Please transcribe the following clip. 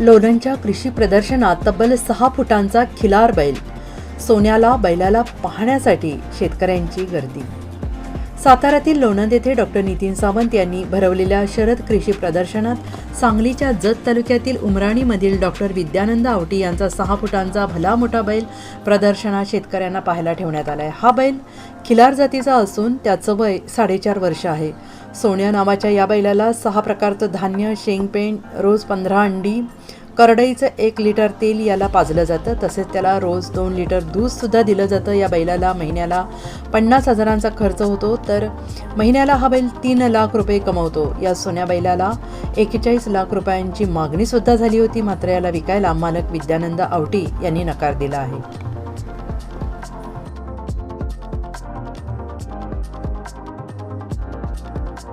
लोणंदच्या कृषी प्रदर्शनात तब्बल सहा फुटांचा खिलार बैल सोन्याला बैलाला पाहण्यासाठी शेतकऱ्यांची गर्दी. साताऱ्यातील लोणंद येथे डॉक्टर नितीन सावंत यांनी भरवलेल्या शरद कृषी प्रदर्शनात सांगलीच्या जत तालुक्यातील उमराणीमधील डॉक्टर विद्यानंद आवटी यांचा सहा फुटांचा भला मोठा बैल प्रदर्शनात शेतकऱ्यांना पाहायला ठेवण्यात आला आहे हा बैल खिलार जातीचा असून त्याचं वय साडेचार वर्ष आहे. सोन्या नावाच्या या बैलाला सहा प्रकारचं धान्य शेंगपेंड रोज पंधरा अंडी करडईचं एक लिटर तेल याला पाजलं जातं. तसेच त्याला रोज दोन लिटर दूधसुद्धा दिलं जातं. या बैलाला महिन्याला पन्नास हजारांचा खर्च होतो. तर महिन्याला हा बैल तीन लाख रुपये कमवतो. या सोन्या बैलाला एकेचाळीस लाख रुपयांची मागणीसुद्धा झाली होती. मात्र याला विकायला मालक विद्यानंद आवटी यांनी नकार दिला आहे.